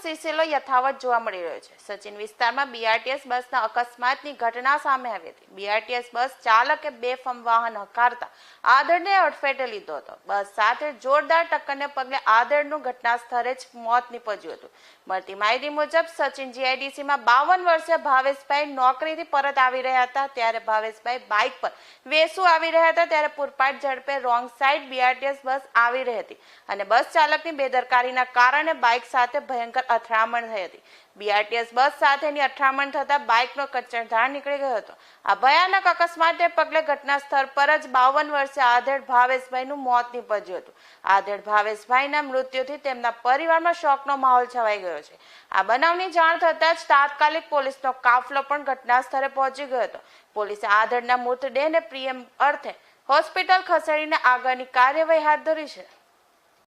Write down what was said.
સિલસિલો યથાવત જોવા મળી રહ્યો છે. સચિન વિસ્તારમાં બીઆરટીએસ બસના અકસ્માતની ઘટના સામે આવી હતી. બીઆરટીએસ બસ ચાલકે બેફામ વાહન હકારતા આધેડને અડફેટે લીધો હતો. બસ સાથે જોરદાર ટક્કરને પગલે આધેડનું ઘટના સ્થળે જ મોત નીપજ્યું હતું. મળતી માહિતી મુજબ, સચિન જીઆઈડીસીમાં બાવન વર્ષીય ભાવેશભાઈ નોકરીથી પરત આવી રહ્યા હતા. ત્યારે ભાવેશભાઈ બાઇક પર વેસુ આવી રહ્યા હતા. ત્યારે પૂરપાટ ઝડપે રોંગ સાઈડ બીઆરટીએસ બસ આવી રહી હતી અને બસ ચાલકની બેદરકારીના કારણે બાઇક સાથે ભયંકર અથડામણ થઈ હતી. બીઆરટીએસ બસ સાથેની અથડામણ થતા બાઇકનો કચરધાર નીકળી ગયો હતો. આ ભયાનક અકસ્માતને પગલે ઘટના સ્થળ પર જ બાવન વર્ષે આધેડ ભાવેશભાઈનું મોત નીપજ્યું હતું. આધેડ ભાવેશભાઈના મૃત્યુથી તેમના પરિવારમાં શોકનો માહોલ છવાઈ ગયો છે. આ બનાવની જાણ થતાં જ તાત્કાલિક પોલીસનો કાફલો પણ ઘટના સ્થળે પહોંચી ગયો હતો. પોલીસે આધેડના મૃતદેહને પ્રિયમ અર્થે હોસ્પિટલ ખસેડીને આગળની કાર્યવાહી હાથ ધરી છે.